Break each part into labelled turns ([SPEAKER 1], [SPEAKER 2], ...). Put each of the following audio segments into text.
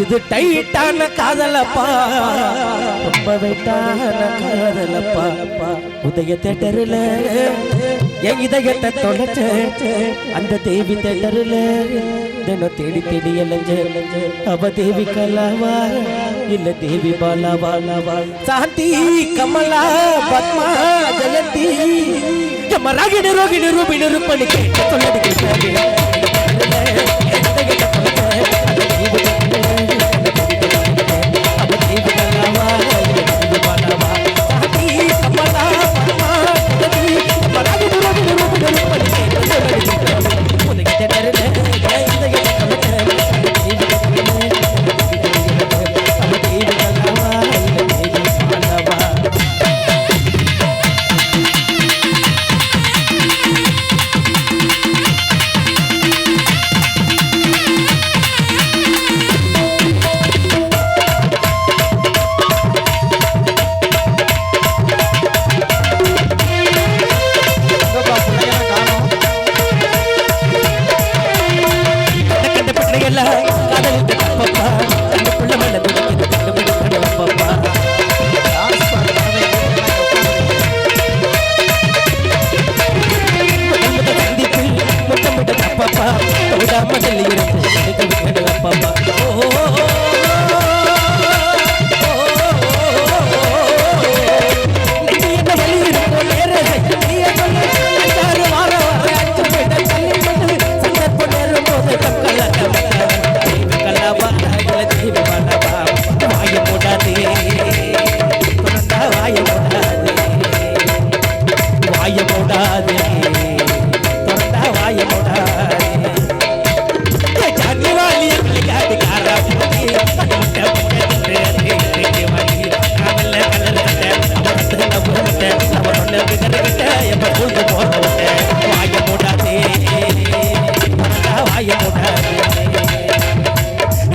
[SPEAKER 1] இது டைட்டான காதலப்பா. ரொம்ப வெயிட்டான காதலப்பா. உதய தேட்டருல என் இதயத்தை தொலைச்ச அந்த தேவி தேட்டருல தினம் தேடி தேடி அலைஞ்ச அவ தேவி கலாவா இல்ல தேவி பாலாவா? சாந்தி கமலா பத்மா ஜெயந்தி. நம்ம ராகிணி ரோகிணி ரூபிணி ருப்பணி கேட்டு சொல்லடி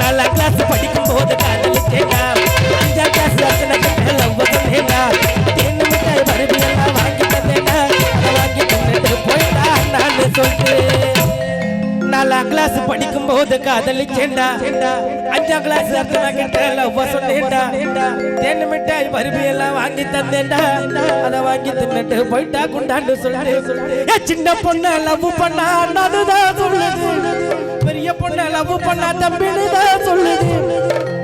[SPEAKER 1] நாலாம் கிளாஸ் படிக்கும் போது காதலிச்சேங்க அஞ்சாம் கிளாஸ் அத்தனை கிட்ட லவ் சொன்னேங்க தேன் மிட்டாய் மறுபடி வாங்கி தந்தேங்க அதை வாங்கி தந்துட்டு போயிட்டா நான் சொல்லிட்டு நாலாம் கிளாஸ் படிக்கும் போது காதலிச்சேண்டா அஞ்சாம் கிளாஸ் அத்தனை கிட்ட லவ் சொன்னேன்டா. தேன் மிட்டாய் வாங்கி தந்தேன்டா அதை வாங்கி தின்னுட்டு போயிட்டா குண்டாண்டு சின்ன பொண்ணு லவ் பண்ணா அதுதான் சொல்லுது. பெரிய பொண்ண லவ் பண்ண தம்பின்னு தான் சொல்லுது.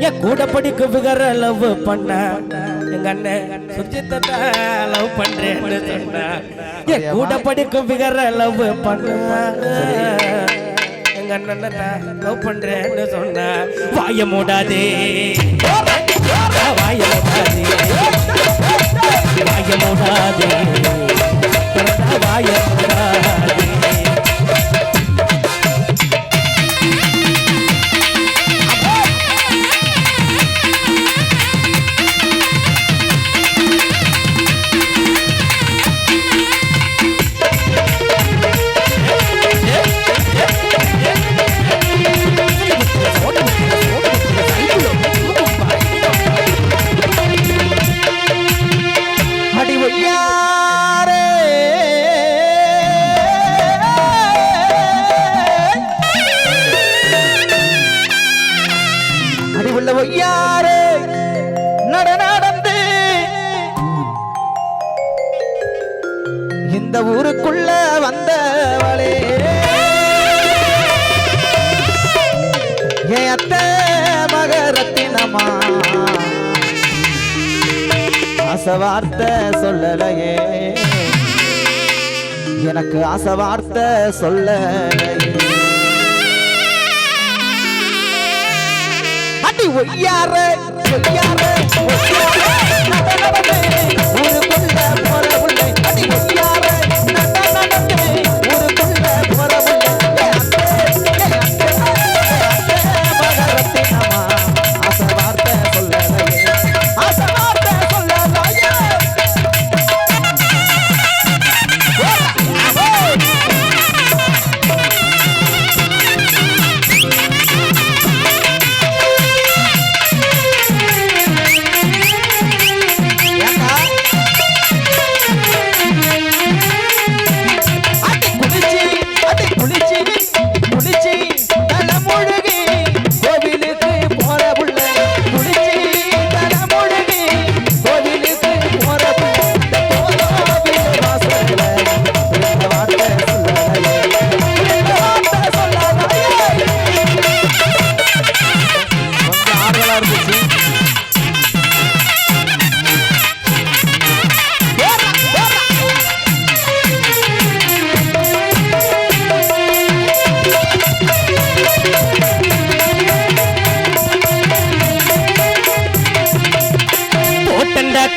[SPEAKER 1] என் கூட படிக்க விகர லவ் பண்ண எங்க அண்ணன் சுஜித்த லவ் பண்றேன்னு சொன்னா. என் கூட படிக்க விகர லவ் பண்ண எங்க அண்ணன் லவ் பண்றேன்னு சொன்னா. வாய மூடாதே. வாய மூடாதே. வாய மூடாதே. வாய மூடாதே?
[SPEAKER 2] ஆசை வார்த்தை சொல்லலையே. எனக்கு ஆசை வார்த்தை சொல்லலையே. அடி ஒய்யார ஒய்யார ஒய்யார.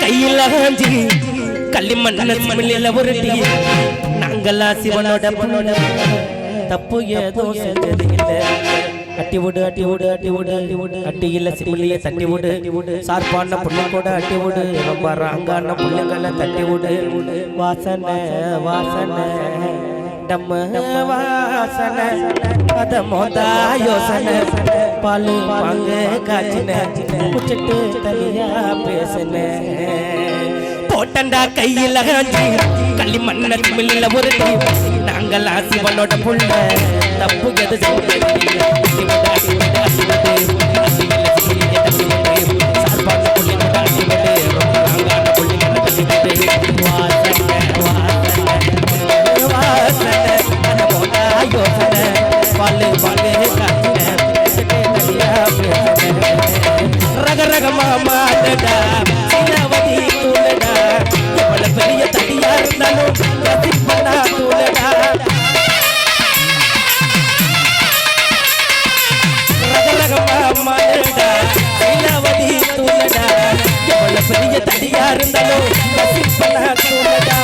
[SPEAKER 1] கையில் அகஞ்சி களிமண்ண சிமிழில உருட்டி. நாங்களா சிவனோட பொண்ணோட தப்பு ஏதோ செஞ்சது இல்லை அட்டி விடு அட்டி விடு அட்டி விடு அட்டி விடு அட்டி இல்ல சிமிலிய தட்டி விடு சார்பான புள்ள கூட அட்டி விடு ரொம்ப ராங்கான புள்ளைங்களை தட்டி விடு வாசனை வாசனை. நம்ம வாசனை. அத மோதா யோசனை. பாலு வாங்க காச்சின குச்சிட்டு தனியா பேசின போட்டண்டா கையில் ஆஞ்சி களி மண்ண மில்ல ஒரு டீ நாங்கள் ஆசிவனோட புள்ள தப்பு எது செய்யல. அடி விடு, அடி விடு, பெரிய தடியா இருந்தாலும் ரசிப்பனா தூளடா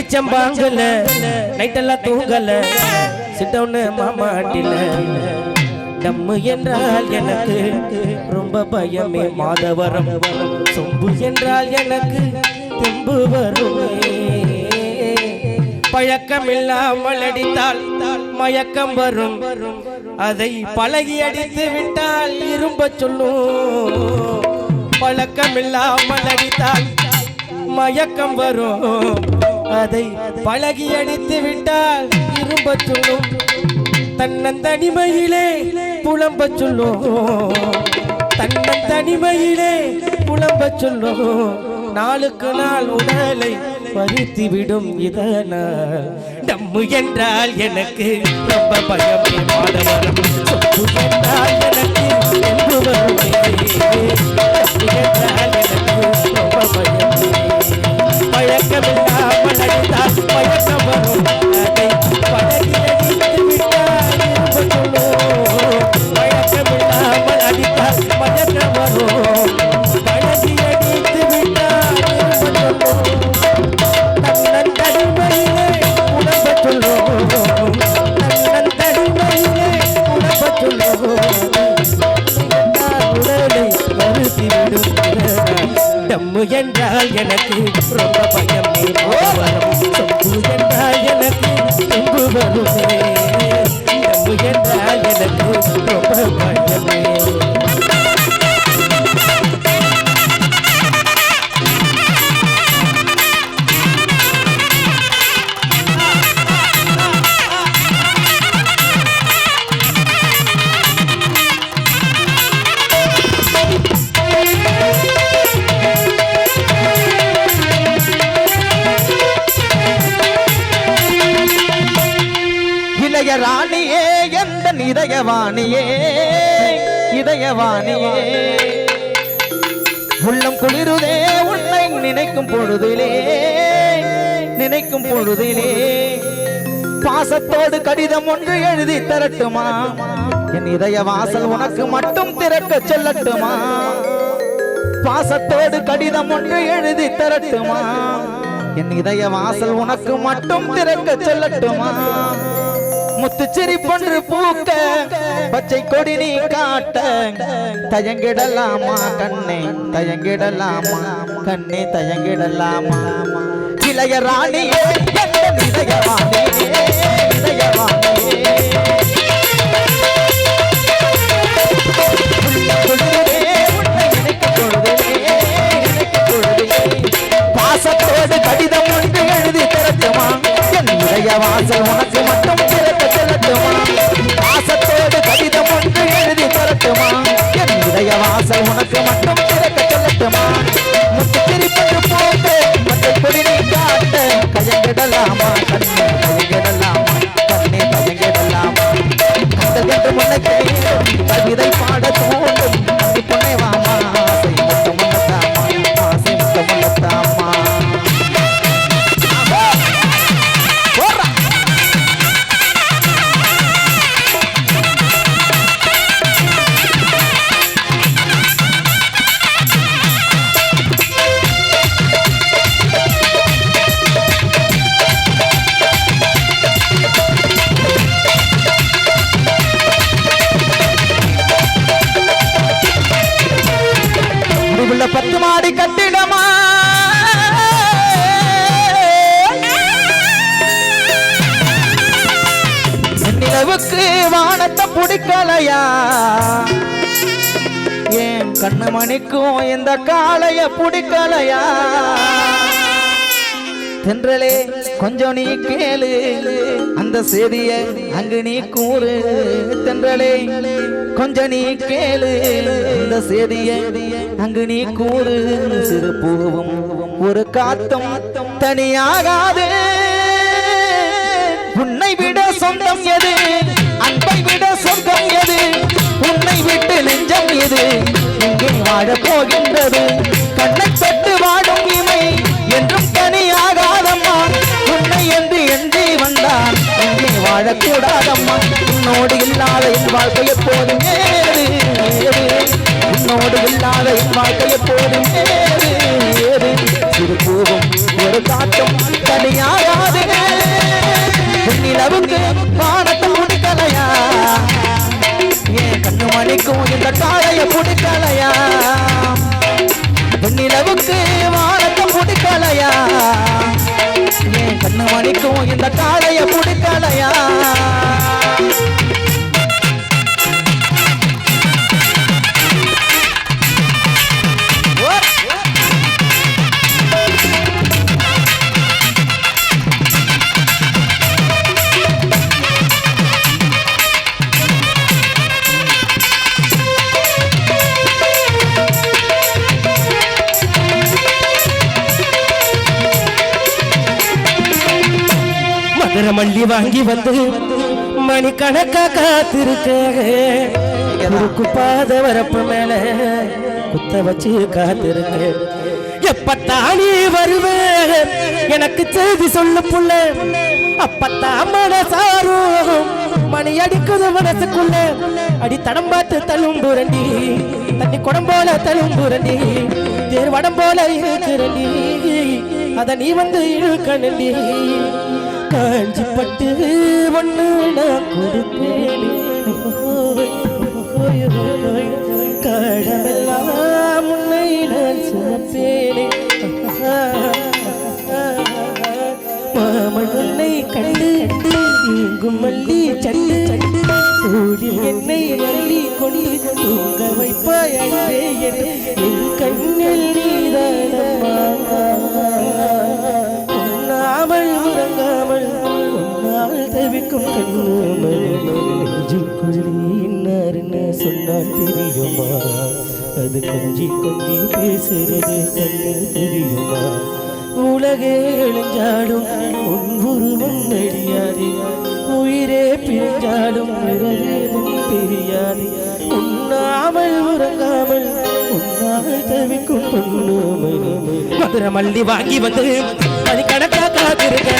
[SPEAKER 1] வெளிச்சம் பாங்கல நைட்டெல்லாம் தூங்கல. சிட்டவுன்னு மாமா டம்மு என்றால் எனக்கு ரொம்ப பயமே மாதவரம். சொம்பு என்றால் எனக்கு தெம்பு வருமே. பழக்கமில்லாமல் அடித்தால் மயக்கம் வரும். அதை பழகி அடித்து விட்டால் இரும்ப சொல்லும். பழக்கமில்லாமல் அடித்தால் மயக்கம் வரும். அதை பழகி அடித்து விட்டால் இரும்ப சொல்லும். தன்னந்தனிமையிலே புலம்ப சொல்லும். தன்னந்தனிமையிலே புலம்ப சொல்லும். நாளுக்கு நாள் உடலை பருத்தி விடும் இதனால். டம்மு என்றால் எனக்கு ரொம்ப பயமே. மாதவரம் என்றால் எனக்கு என்று வருமே. என்றால் எனக்கு ரொம்ப பயமே. பழக்கமில்லாமல் அடித்தால் பழக்கம் வரும் அதை பழகி அடித்து விட்டால் இரும்ப சொல்லும் பழக்கமில்லாமல் அடித்தால் பழக்கம் வரும் எனக்கு ரொம்ப பயமே
[SPEAKER 2] இதயவாணியே உள்ளம் குளிருதே உன்னை நினைக்கும் பொழுதிலே. நினைக்கும் பொழுதிலே. பாசத்தோடு கடிதம் ஒன்று எழுதி தரட்டுமா? என் இதய வாசல் உனக்கு மட்டும் திறக்க சொல்லட்டுமா? பாசத்தோடு கடிதம் ஒன்று எழுதி தரட்டுமா? என் இதய வாசல் உனக்கு மட்டும் திறக்க சொல்லட்டுமா? முத்துச்சிரி பொன்று பூக்க பச்சை கொடி நீ காட்ட தயங்கிடலாமா கண்ணே தயங்கிடலாமா கண்ணே தயங்கிடலாமா? இளைய ராணியே எந்த இதயவாணியே இதயவாணியே பொழுதே பாசத்தோடு கடிதம் ஒன்று எழுதி திறக்குமா என் உடைய வாசல் உனக்கு மட்டும் சொல்லட்டுமா என் இதய வாசல் உனக்கு மட்டும் திறக்க சொல்லட்டுமா? முத்து திரிப்பது போட்டு மற்ற கொடி நீ காட்ட கயங்கிடலாமா? கண்ணே கயங்கிடலாமா? கண்ணே கயங்கிடலாமா? கண்டல் என்று முன்னை நிலவுக்கு பிடிக்கலையா தென்றலே கொஞ்சம் நீ கேளு. அந்த செய்திய அங்கு நீ கூறு. தென்றலே கொஞ்சம் நீ கேளு. அந்த செய்திய அங்கு நீ கூறு. சிறு பூவும் ஒரு காத்தும் தனியாகாது. உன்னை விட சொந்தம் எது? அன்பை விட சொந்தம் எது? உன்னை விட்டு நெஞ்சம் எது? இங்கே வாழப் போகின்றது. கண்ணை தொட்டு வாடும் இமை என்றும் தனியாகாதம்மா. உன்னை என்று எண்ணி வந்தான் இங்கே வாழக்கூடாதம்மா. உன்னோடு இல்லாத என் வாழ்க்கை எப்போதும் ஏறு உன்னோடு இல்லாத என் வாழ்க்கை எப்போதும் ஏறு ஏது சிறு பூவும் ஒரு காட்டும் தனியாகாது நிலவுக்கு வானத்தை முடிக்கலையா? ஏன் கண்ணு மணிக்கும் இந்த காளைய பிடிக்கலையா? நிலவுக்கு வானத்தை பிடிக்கலையா? என் கண்ணு மணிக்கும் இந்த காலைய பிடிக்கலையா?
[SPEAKER 1] வாங்கி வந்து மணிக்கணக்கா காத்திருக்க குறுக்கு பாத வரப்பு மேல குத்த வச்சு காத்திருக்க எப்பத்தானே வருவேன்? எனக்கு செய்தி சொல்லு புள்ள. அப்பத்தான் மனசாரும் மணி அடிக்குது மனசுக்குள்ள. அடி தடம் பார்த்து தழும்புரண்டி. தண்ணி குடம் போல தழும்புரண்டி. தேர் வடம் போல இருக்கிறண்டி அத நீ வந்து இழுக்கண்டி காஞ்சி பட்டு ஒண்ணு நான் கொடுப்பேன். கடமெல்லாம் உன்னை நான் சுமப்பேனே. மாமன் உன்னை கண்டு இங்கும் மல்லி சண்டு சண்டு. கூடி என்னை அள்ளி கொண்டு தூங்க வைப்பாய் அன்பே இருக்கும் கண்ணுக்குள்ளே சொன்னால் தெரியுமா? அது கொஞ்சி கொஞ்சி பேசுறது கண்ணு தெரியுமா? உலகே எழுஞ்சாலும் உன் உருவம் தெரியாது. உயிரே பிரிஞ்சாலும் தெரியாது. உண்ணாமல் உறங்காமல் உன்னால் தவிக்கும் பொண்ணு மதுரை மல்லி வாங்கி வந்து அது கணக்கா காத்திருக்க.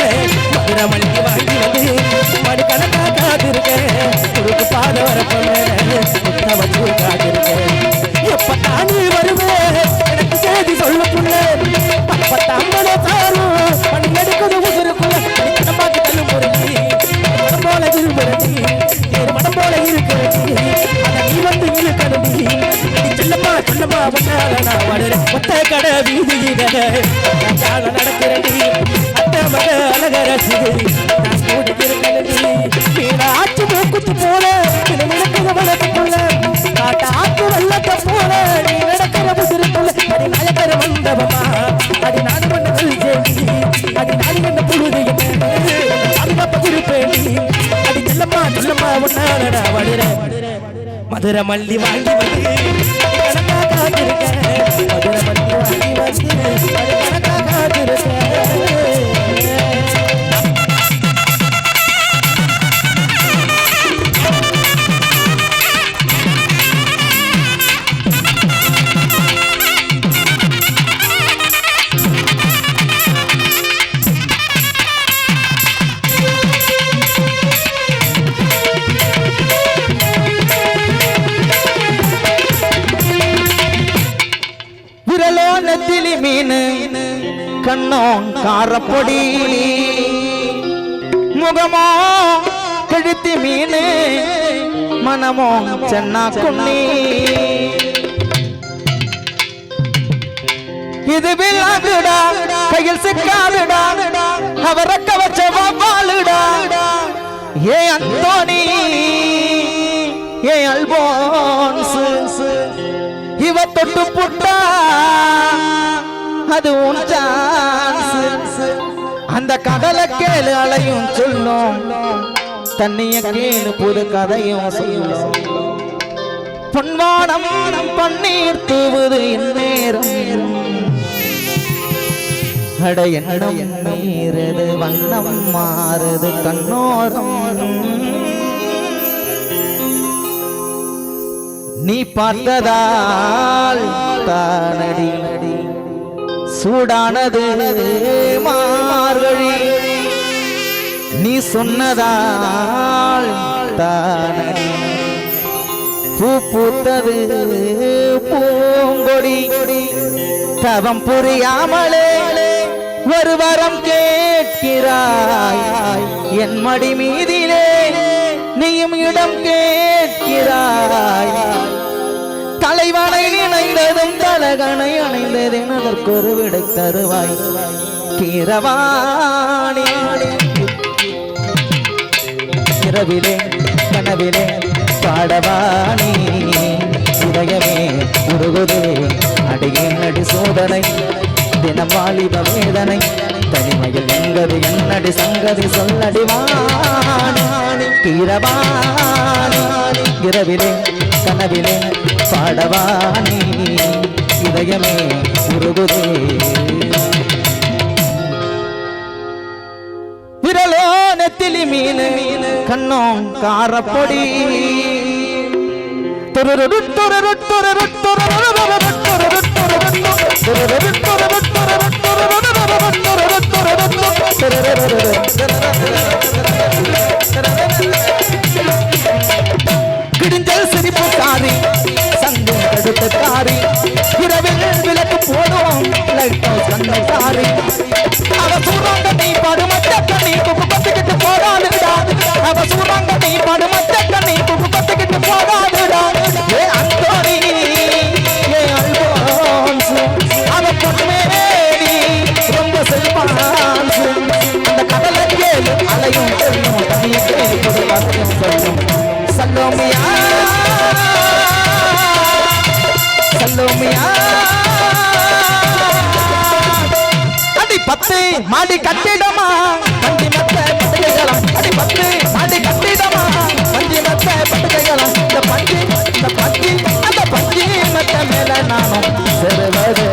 [SPEAKER 1] நான் நடக்கிறடி அத்தை மக அழகரசி நான் கூட்டிருக்கிறடி மீன மூக்குத்து போல மினுமினுக்குது மனசுக்குள்ள காட்ட ஆத்து போல நீ நடக்கிற முதிருக்குள்ள அடி நயக்கர வந்தவமா அடி நாடு பண்ண செல்வி அடி நாடு என்ன புழுது பாதுகாப்பு இருப்பேன் அடி செல்லம்மா செல்லம்மா வடுற மதுரை மல்லி வாங்கி வந்து
[SPEAKER 2] கண்ணும் காரப்பொடி. முகமோ கழுத்தி மீனு மனமோ சென்னா குண்ணி இது விழாதுடா கையில் சிக்காதுடா அவரை கவச்ச வாழுடா ஏ அந்தோனி ஏ அல்போன்ஸ் இவ தொட்டு புட்டா அது உன் அந்த கடலை கேளு அலையும் சொல்லும். தண்ணிய கேளு புது கதையும் சொல்லும். பொன்வானம் பன்னீர் தூவுது நேரம் அட எண்ணம் மீறுது வண்ணம் மாறுது கண்ணோரம். நீ பார்த்ததால் தானடி. சூடானது மா நீ சொன்னதால் தானடி. பூ பூத்தது பூங்கொடி. தவம் புரியாமலே ஒரு வரம் கேட்கிறாய். என் மடி மீதிலே நீயும் இடம் கேட்கிறாய். தலைவனை நினைந்ததும் தலகனை அணைந்ததென் அதற்கொரு விடை தருவாய். கீரவாணி. இரவிலே கனவிலே பாடவாணி உதயமே உருகுதே அடியின் அடி சோதனை தினம் வாலிப வேதனை தனிமையில் எங்கது என்னடி சங்கதி சொல்லடிவானி தீரவானி இரவிலே கனவிலே பாடவானி இதயமே உருகுதே. விரலோ நெத்திலி மீன் கண்ணோ காரப்பொடி துரு துரு துரு துரு துரு துரு துரு சல்லோமியா. சல்லோமியா. அடி பத்து மாடி கட்டிடமா. வண்டி மத்த பட்டுகைகளம் அடி பத்து மாடி கட்டிடமா. வண்டி மத்த பட்டுகைகளம் இந்த பஞ்சி இந்த பஞ்சி அந்த பஞ்சி மத்த மேல நானும். செருவது